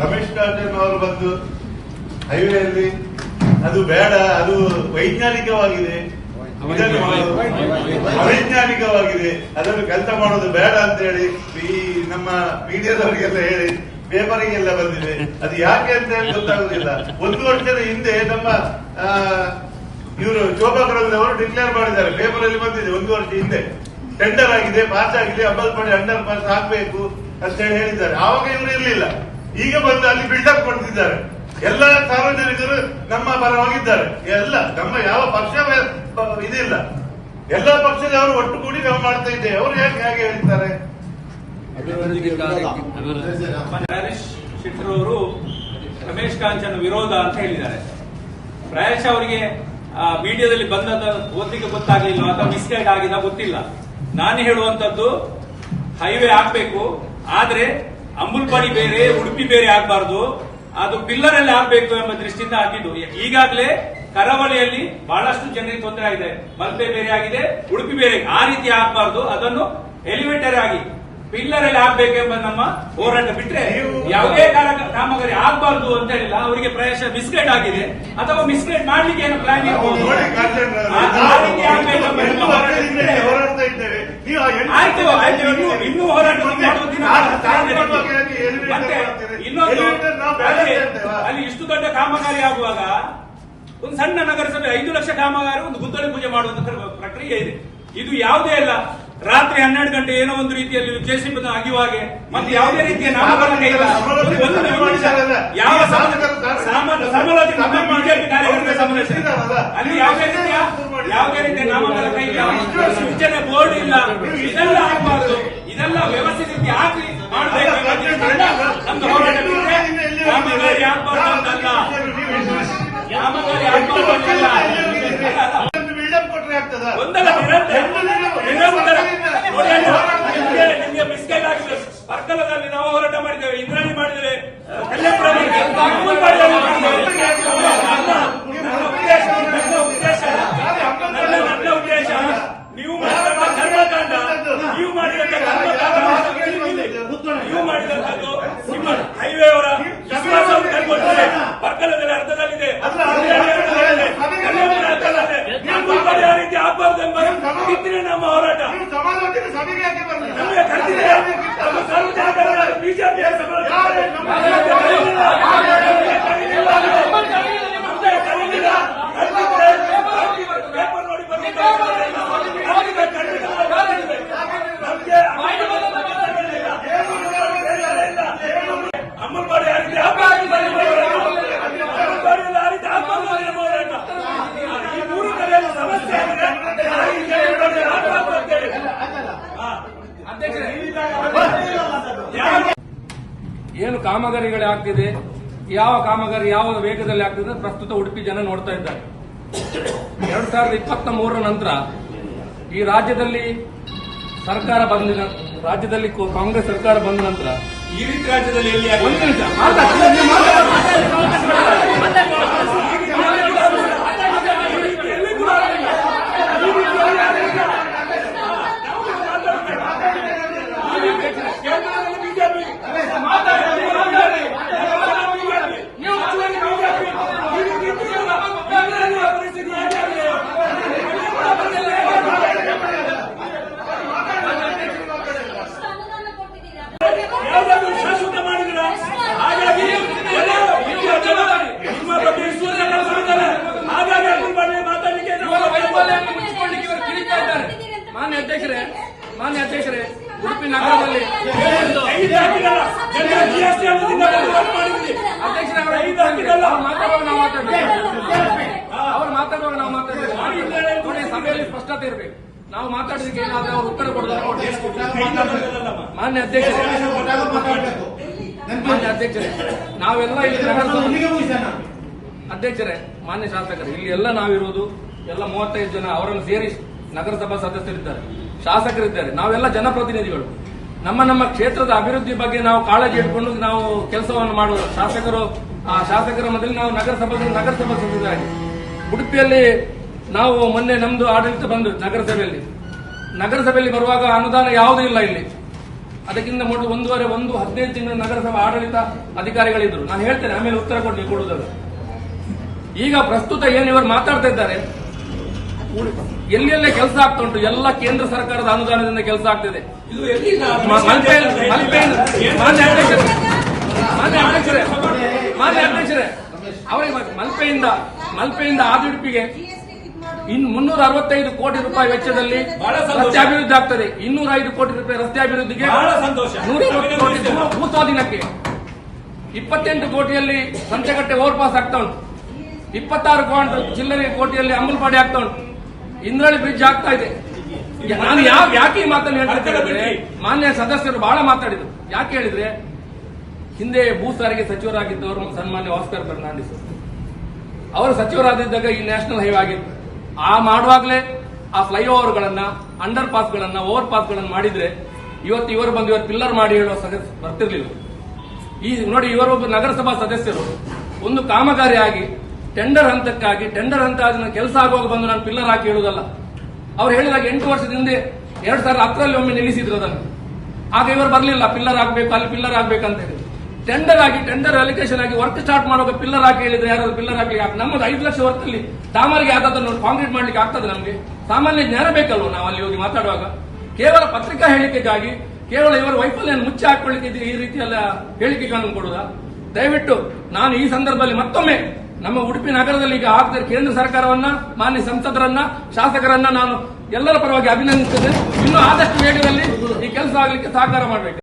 ರಮೇಶ್ ಟಾಟನ್ ಅವರು ಬಂದು ಹೈವೇಯಲ್ಲಿ, ಅದು ಬೇಡ, ಅದು ವೈಜ್ಞಾನಿಕವಾಗಿದೆ. ಅವೈಜ್ಞಾನಿಕವಾಗಿದೆ ಅದನ್ನು ಕೆಲಸ ಮಾಡೋದು ಬೇಡ ಅಂತ ಹೇಳಿ ಈ ನಮ್ಮ ಮೀಡಿಯಾದವರಿಗೆಲ್ಲ ಹೇಳಿ, ಪೇಪರಿಗೆಲ್ಲ ಬಂದಿದೆ. ಅದು ಯಾಕೆ ಅಂತ ಹೇಳಿ ಗೊತ್ತಾಗುದಿಲ್ಲ. ಒಂದು ವರ್ಷದ ಹಿಂದೆ ನಮ್ಮ ಇವರು ಶೋಭಾಕರವರು ಡಿಕ್ಲೇರ್ ಮಾಡಿದ್ದಾರೆ. ಪೇಪರ್ ಅಲ್ಲಿ ಬಂದಿದೆ ಒಂದು ವರ್ಷ ಹಿಂದೆ. ಟೆಂಡರ್ ಆಗಿದೆ, ಪಾಸ್ ಆಗಿದೆ ಅಂಬಲ್ಪಡೆ ಅಂಡರ್ ಪಾಸ್ ಆಗ್ಬೇಕು ಅಂತ ಹೇಳಿ ಹೇಳಿದ್ದಾರೆ. ಆವಾಗ ಇವರು ಇರಲಿಲ್ಲ. ಈಗ ಬಂದು ಅಲ್ಲಿ ಬಿಲ್ಡಪ್ ಕೊಡ್ತಿದ್ದಾರೆ. ಎಲ್ಲ ಸಾರ್ವಜನಿಕರು ನಮ್ಮ ಪರವಾಗಿದ್ದಾರೆ. ಎಲ್ಲ ನಮ್ಮ ಯಾವ ಪಕ್ಷ ಇದಿಲ್ಲ. ಎಲ್ಲ ಪಕ್ಷದವರು ಒಟ್ಟುಗೂಡಿ ನಾವು ಮಾಡ್ತಾ ಇದ್ದೇವೆ. ಅವರು ಯಾಕೆ ಹೇಗೆ ಹೇಳ್ತಾರೆ? ಶೆಟ್ಟರ್ ಅವರು ರಮೇಶ್ ಕಾಂಚನ್ ವಿರೋಧ ಅಂತ ಹೇಳಿದ್ದಾರೆ. ಪ್ರಾಯಶಃ ಅವರಿಗೆ ಮೀಡಿಯಾದಲ್ಲಿ ಬಂದದ ಓದ್ಲಿಕ್ಕೆ ಗೊತ್ತಾಗ್ಲಿಲ್ಲ ಅಥವಾ ಮಿಸ್ಗೈಡ್ ಆಗಿದ ಗೊತ್ತಿಲ್ಲ. ನಾನು ಹೇಳುವಂತದ್ದು ಹೈವೇ ಆಗ್ಬೇಕು. ಆದ್ರೆ ಅಂಬುಲ್ಪಾಡಿ ಬೇರೆ ಉಡುಪಿ ಬೇರೆ ಆಗ್ಬಾರ್ದು. ಅದು ಪಿಲ್ಲರ್ ಅಲ್ಲಿ ಆಗ್ಬೇಕು ಎಂಬ ದೃಷ್ಟಿಯಿಂದ ಹಾಕಿದ್ದು. ಈಗಾಗಲೇ ಕರಾವಳಿಯಲ್ಲಿ ಬಹಳಷ್ಟು ಜನರಿಗೆ ತೊಂದರೆ ಆಗಿದೆ. ಮಲ್ಪೆ ಬೇರೆ ಆಗಿದೆ ಉಡುಪಿ ಬೇರೆ. ಆ ರೀತಿ ಆಗ್ಬಾರ್ದು. ಅದನ್ನು ಎಲಿವೇಟರ್ ಆಗಿ ಪಿಲ್ಲರ್ ಅಲ್ಲಿ ಆಗ್ಬೇಕೆಂಬ ನಮ್ಮ ಹೋರಾಟ ಬಿಟ್ರೆ ಯಾವುದೇ ಕಾರಣ ಕಾಮಗಾರಿ ಆಗ್ಬಾರ್ದು ಅಂತ ಹೇಳಿಲ್ಲ. ಅವರಿಗೆ ಪ್ರಯಾಸ ಮಿಸ್ಗೈಡ್ ಆಗಿದೆ. ಅಥವಾ ಮಿಸ್ಗೈಡ್ ಮಾಡ್ಲಿಕ್ಕೆ ಏನು ಪ್ಲಾನ್ ಇನ್ನು ಹೋರಾಟ? ಇನ್ನೊಂದು? ಅಲ್ಲಿ ಇಷ್ಟು ದೊಡ್ಡ ಕಾಮಗಾರಿ ಆಗುವಾಗ ಒಂದು ಸಣ್ಣ ನಗರಸಭೆ ಐದು ಲಕ್ಷ ಕಾಮಗಾರಿ ಒಂದು ಗುದ್ದಲಿ ಪೂಜೆ ಮಾಡುವಂತ ಪ್ರಕ್ರಿಯೆ ಇದೆ. ಇದು ಯಾವುದೇ ಅಲ್ಲ. ರಾತ್ರಿ ಹನ್ನೆರಡು ಗಂಟೆ ಏನೋ ಒಂದು ರೀತಿಯಲ್ಲಿ ಜೆಸಿಬಿ ಅಗಿವಾಗೆ ಮತ್ತೆ ಯಾವುದೇ ರೀತಿಯ ನಾಮಕರಣ ಇಲ್ಲ. ಯಾವ ಅಲ್ಲಿ ಯಾವುದೇ ರೀತಿಯ ಯಾವುದೇ ರೀತಿಯ ನಾಮಕರಣ ಇಲ್ಲ. ಸೂಚನೆ ಬೋರ್ಡ್ ಇಲ್ಲ. ಇದೆಲ್ಲ ಆಗ್ಬಾರ್ದು. ಇದೆಲ್ಲ ವ್ಯವಸ್ಥಿತ ರೀತಿ ಹಾಕಿ ಮಾಡಬೇಕು ಆಗ್ಬಾರ್ದು ಅಂತಲ್ಲ. ಆಗ್ಬಾರ್ದು ಅಂತಲ್ಲ ಅಲ್ಲ, ಅಲ್ಲ. ಬಿಲ್ಡಪ್ ಕೊಟ್ರೆ ಆಗ್ತದ ಒಂದಲ್ಲ ನಿರಂತರ ನಿರಂತರ ನೋಡಿ ಅಲ್ಲಿ ನಿಮ್ಗೆ ನಿಮ್ಗೆ ಮಿಸ್ಗೈಡ್ ಆಗಿದೆ ಪರ್ಕಲದಲ್ಲಿ ನಾವು ಹೋರಾಟ ಮಾಡಿದ್ದೇವೆ ಇಂದ್ರಾಣಿ ಮಾಡಿದ್ದೇವೆ ಕಲ್ಯಾಣಪುರ ಮಾಡಿದ್ದೇವೆ ಅಂಬಲ್ಪಾಡಿಯಲ್ಲಿ ಮಾಡಿದ್ದೇವೆ. ಅಲ್ಲ, ನನ್ನ ಉದ್ದೇಶ ನನ್ನ ಉದ್ದೇಶ ನನ್ನ ನನ್ನ ಉದ್ದೇಶ ನೀವು ಮಾಡಿದಂತ ಕರ್ಮಕಾಂಡ ನೀವು ಮಾಡಿದಂತ ಕರ್ಮಕಾಂಡ ನೀವು ಮಾಡಿದಂತದ್ದು ನಿಮ್ಮ ಹೈವೇ ಅವರ ವಿಶ್ವಾಸವನ್ನು ಕಳ್ಕೊಳ್ತಾರೆ ಪರ್ಕಲದಲ್ಲಿ ಅರ್ಧದಲ್ಲಿದೆ ಕಲ್ಯಾಣಪುರ ಅರ್ಧದಲ್ಲಿದೆ ಅಂಬಲ್ಪಾಡಿ ಆ ರೀತಿ ಆಗ್ಬಾರ್ದು ಎಂಬ ಕಿತ್ತಿನ ನಮ್ಮ ಹೋರಾಟ ನೀವು ಸಮಾಲೋಚನೆ ಸಭೆಗೆ ಯಾಕೆ ಬರ್ಲಿಲ್ಲ? ನಮಗೆ ಕರೆದಿದೆ ನಮ್ಮ ಸಾರ್ವಜನಿಕರ ಬಿಜೆಪಿಯ ಯಾರು ನಮ್ಮ ಪೇಪರ್ ನೋಡಿ ಅಮ್ಮನಪಾಡಿ ಆ ರೀತಿ ಆಗ್ಬಾರ್ದು ಅಮ್ಮನಪಾಡಿಯಲ್ಲಿ ಆ ರೀತಿ ಆಗ್ಬಾರ್ದು ಅನ್ನೋ ಹೋರಾಟ ಈ ಮೂರು ಕಡೆಯಲ್ಲಿ ಸಮಸ್ಯೆ ಆಗಿದೆ ಆ ರೀತಿ ಆಗ್ಬಾರ್ದು ಅಂತೇಳಿ ಹಾ. ಯಾರು ಏನು ಕಾಮಗಾರಿಗಳು ಆಗ್ತಿದೆ. ಯಾವ ಕಾಮಗಾರಿ ಯಾವ ವೇಗದಲ್ಲಿ ಆಗ್ತಿದೆ ಪ್ರಸ್ತುತ ಉಡುಪಿ ಜನ ನೋಡ್ತಾ ಇದ್ದಾರೆ. ಎರಡ್ ಸಾವಿರದ ಇಪ್ಪತ್ತ ಮೂರರ ನಂತರ ಈ ರಾಜ್ಯದಲ್ಲಿ ಸರ್ಕಾರ ಬಂದ ರಾಜ್ಯದಲ್ಲಿ ಕಾಂಗ್ರೆಸ್ ಸರ್ಕಾರ ಬಂದ ನಂತರ ಈ ರೀತಿ ರಾಜ್ಯದಲ್ಲಿ ಎಲ್ಲಿ ಆಗಿದೆ? ಒಂದು ನಿಮಿಷ ಮಾತಾಡಿ, ನೀವು ಮಾತಾಡಿ. ಕೇಂದ್ರದಲ್ಲಿ ಬಿಜೆಪಿ ಮಾತಾಡಿ ನೀವು ಬಿಜೆಪಿ ಈ ರೀತಿ ಇದ್ದೀರಲ್ಲ, ಕೇಂದ್ರದಲ್ಲಿ ಆ ಪರಿಸ್ಥಿತಿ ಹೇಗಾಗಿದೆ? ಅನುದಾನ ಕೊಟ್ಟಿದ್ದೀರಾ ಯಾವುದಾದ್ರೂ ಶಾಶ್ವತ ಮಾಡಿದ್ರ ಹಾಗಾಗಿ ಎಲ್ಲ ನಿಮ್ಮ ಜವಾಬ್ದಾರಿ. ನಿಮ್ಮ ಬಗ್ಗೆ ವಿಶ್ವಾಸ ಮಾಡಿದ್ದಾರೆ ಹಾಗಾಗಿ ಅದ್ರ ಬಗ್ಗೆ ಮಾತಾಡ್ಲಿಕ್ಕೆ ನಾವು ಇವಾಗ ವೈಫಲ್ಯವನ್ನು ಮುಚ್ಚಿಕೊಳ್ಳಿಕ್ಕೆ ಇವರು ಕಿರಿತಾ ಇದ್ದಾರೆ ಮಾನ್ಯ ಅಧ್ಯಕ್ಷರೇ ಮಾನ್ಯ ಅಧ್ಯಕ್ಷರೇ ಉಡುಪಿ ನಗರದಲ್ಲಿ ಐದು ಹಾಕಿದಲ್ಲ ಜನರ GST ಅನ್ನೋದನ್ನ ಬಂದ್ ಮಾಡಿದ್ರಿ. ಅಧ್ಯಕ್ಷರೇ ಅವರ ಮಾತಾಡುವಾಗ ನಾವು ಸಭೆಯಲ್ಲಿ ಸ್ಪಷ್ಟತೆ ಇರಬೇಕು. ನಾವು ಮಾತಾಡಿದಕ್ಕೆ ಏನಾದ್ರೆ ಅವ್ರು ಉತ್ತರ ಕೊಡೋದು ಮಾನ್ಯ ಅಧ್ಯಕ್ಷರೇ. ಮಾನ್ಯ ಅಧ್ಯಕ್ಷರೇ. ನಾವೆಲ್ಲ ಇಲ್ಲಿ ಅಧ್ಯಕ್ಷರೇ ಮಾನ್ಯ ಶಾಸಕರು ಇಲ್ಲಿ ಎಲ್ಲ ನಾವಿರುವುದು ಎಲ್ಲ ಮೂವತ್ತೈದು ಜನ ಅವರನ್ನು ಸೇರಿ ನಗರಸಭಾ ಸದಸ್ಯರಿದ್ದಾರೆ. ಶಾಸಕರಿದ್ದಾರೆ. ನಾವೆಲ್ಲ ಜನಪ್ರತಿನಿಧಿಗಳು. ನಮ್ಮ ನಮ್ಮ ಕ್ಷೇತ್ರದ ಅಭಿವೃದ್ಧಿ ಬಗ್ಗೆ ನಾವು ಕಾಳಜಿ ಇಟ್ಕೊಂಡು ನಾವು ಕೆಲಸವನ್ನು ಮಾಡುವ ಶಾಸಕರು, ಆ ಶಾಸಕರ ಮೊದಲು ನಾವು ನಗರಸಭಾ ನಗರಸಭಾ ಸದಸ್ಯರಾಗಿ. ಉಡುಪಿಯಲ್ಲಿ ನಾವು ಮೊನ್ನೆ ನಮ್ದು ಆಡಳಿತ ಬಂದು ನಗರಸಭೆಯಲ್ಲಿ. ನಗರಸಭೆಯಲ್ಲಿ ಬರುವಾಗ ಅನುದಾನ ಯಾವುದೂ ಇಲ್ಲ ಇಲ್ಲಿ. ಅದಕ್ಕಿಂತ ಮೊದಲು ಒಂದೂವರೆ, ಒಂದು ಹದಿನೈದು ತಿಂಗಳ ನಗರಸಭಾ ಆಡಳಿತ ಅಧಿಕಾರಿಗಳಿದ್ರು. ನಾನು ಹೇಳ್ತೇನೆ, ಆಮೇಲೆ ಉತ್ತರ ಕೊಡ್ಲಿ ಕೊಡುವುದಲ್ಲ ಈಗ ಪ್ರಸ್ತುತ ಏನು ಇವರು ಮಾತಾಡ್ತಾ ಇದ್ದಾರೆ ಎಲ್ಲೆಲ್ಲೇ ಕೆಲಸ ಆಗ್ತಾ ಉಂಟು ಎಲ್ಲ ಕೇಂದ್ರ ಸರ್ಕಾರದ ಅನುದಾನದಿಂದ ಕೆಲಸ ಆಗ್ತಿದೆ. ಮಾನ್ಯ ಅಧ್ಯಕ್ಷರೇ ಅವರಿಗೆ ಮಲ್ಪೆಯಿಂದ ಮಲ್ಪೆಯಿಂದ ಆದುಡುಪಿಗೆ ಇನ್ ಮುನ್ನೂರ ಅರವತ್ತೈದು ಕೋಟಿ ರೂಪಾಯಿ ವೆಚ್ಚದಲ್ಲಿ ರಸ್ತೆ ಅಭಿವೃದ್ಧಿ ಆಗ್ತದೆ. ಇನ್ನೂರ ಐದು ಕೋಟಿ ರೂಪಾಯಿ ರಸ್ತೆ ಅಭಿವೃದ್ಧಿಗೆ. ನೂರ ಕೋಟಿ ಭೂ- ಭೂ ಸ್ವಾಧೀನಕ್ಕೆ ಇಪ್ಪತ್ತೆಂಟು ಕೋಟಿಯಲ್ಲಿ ಸಂತೆಗಟ್ಟೆ ಓವರ್ ಪಾಸ್ ಆಗ್ತಾ ಉಂಟು. ಇಪ್ಪತ್ತಾರು ಕೋಟಿ ಚಿಲ್ಲರೆ ಕೋಟಿಯಲ್ಲಿ ಅಂಬಲ್ಪಾಡಿ ಆಗ್ತಾ ಉಂಟು. ಇಂದ್ರಳಿ ಬ್ರಿಡ್ಜ್ ಆಗ್ತಾ ಇದೆ ನಾನು ಯಾವ ಯಾಕೆ ಈ ಮಾತನ್ನು ಹೇಳ್ತಾ ಕಟ್ಟಡ ಇದ್ದೇನೆ? ಬಿಡಿ. ಮಾನ್ಯ ಸದಸ್ಯರು ಬಹಳ ಮಾತಾಡಿದ್ರು ಯಾಕೆ ಹೇಳಿದ್ರೆ ಹಿಂದೆ ಭೂ ಸಾರಿಗೆ ಸಚಿವರಾಗಿದ್ದವರು ಸನ್ಮಾನ್ಯ ಆಸ್ಕರ್ ಫರ್ನಾಂಡಿಸ್ ಅವರು ಸಚಿವರಾದಿದ್ದಾಗ ಈ ನ್ಯಾಷನಲ್ ಹೈವೇ ಆಗಿತ್ತು ಆ ಮಾಡುವಾಗಲೇ ಆ ಫ್ಲೈಓವರ್ ಗಳನ್ನ ಅಂಡರ್ ಪಾಸ್ಗಳನ್ನ ಓವರ್ ಪಾಸ್ಗಳನ್ನು ಮಾಡಿದ್ರೆ ಇವತ್ತು ಇವರು ಬಂದು ಇವರು ಪಿಲ್ಲರ್ ಮಾಡಿ ಹೇಳುವ ಸದಸ್ಯ ಬರ್ತಿರ್ಲಿಲ್ಲ ಈ ನೋಡಿ ಇವರೊಬ್ಬ ನಗರಸಭಾ ಸದಸ್ಯರು ಒಂದು ಕಾಮಗಾರಿ ಆಗಿ ಟೆಂಡರ್ ಹಂತಕ್ಕಾಗಿ ಟೆಂಡರ್ ಹಂತ ಕೆಲಸ ಆಗುವಾಗ ಬಂದು ನಾನು ಪಿಲ್ಲರ್ ಹಾಕಿ ಹೇಳುದಲ್ಲ. ಅವ್ರು ಹೇಳಿದಾಗ ಎಂಟು ವರ್ಷದ ಹಿಂದೆ ಎರಡ್ ಸಾವಿರದ ಹತ್ತರಲ್ಲಿ ಒಮ್ಮೆ ನಿಲ್ಲಿಸಿದ್ರು ಅದನ್ನು. ಆಗ ಇವರು ಬರಲಿಲ್ಲ ಪಿಲ್ಲರ್ ಆಗ್ಬೇಕು ಅಲ್ಲಿ ಪಿಲ್ಲರ್ ಆಗ್ಬೇಕಂತ ಹೇಳಿ. ಟೆಂಡರ್ ಆಗಿ ಟೆಂಡರ್ ಅಲಿಕೇಶನ್ ಆಗಿ ವರ್ಕ್ ಸ್ಟಾರ್ಟ್ ಮಾಡುವಾಗ ಪಿಲ್ಲರ್ ಹಾಕಿ ಹೇಳಿದ್ರೆ ಯಾರಾದ್ರು ಪಿಲ್ಲರ್ ಹಾಕಿ ನಮ್ಮದು ಐದು ಲಕ್ಷ ವರ್ಕಲ್ಲಿ ಡಾಮರ್ಗೆ ಆದದನ್ನು ಕಾಂಕ್ರೀಟ್ ಮಾಡ್ಲಿಕ್ಕೆ ಆಗ್ತದೆ ನಮಗೆ. ಸಾಮಾನ್ಯ ಜ್ಞಾನ ಬೇಕಲ್ವ ನಾವು ಅಲ್ಲಿ ಹೋಗಿ ಮಾತಾಡುವಾಗ? ಕೇವಲ ಪತ್ರಿಕಾ ಹೇಳಿಕೆಗಾಗಿ, ಕೇವಲ ಇವರ ವೈಫಲ್ಯ ಮುಚ್ಚಿ ಹಾಕೊಳ್ಳಿಕ್ಕೆ ಈ ರೀತಿಯಲ್ಲ ಹೇಳಿಕೆಗಳನ್ನು ಕೊಡುವುದಾ ದಯವಿಟ್ಟು ನಾನು ಈ ಸಂದರ್ಭದಲ್ಲಿ ಮತ್ತೊಮ್ಮೆ ನಮ್ಮ ಉಡುಪಿ ನಗರದಲ್ಲಿ ಈಗ ಆಗ್ತಿರೋ ಕೇಂದ್ರ ಸರ್ಕಾರವನ್ನ, ಮಾನ್ಯ ಸಂಸದರನ್ನ, ಶಾಸಕರನ್ನ ನಾನು ಎಲ್ಲರ ಪರವಾಗಿ ಅಭಿನಂದಿಸುತ್ತೇನೆ ಇನ್ನು ಆದಷ್ಟು ವೇಗದಲ್ಲಿ ಈ ಕೆಲಸ ಆಗಲಿಕ್ಕೆ ಸಹಕಾರ ಮಾಡಬೇಕು.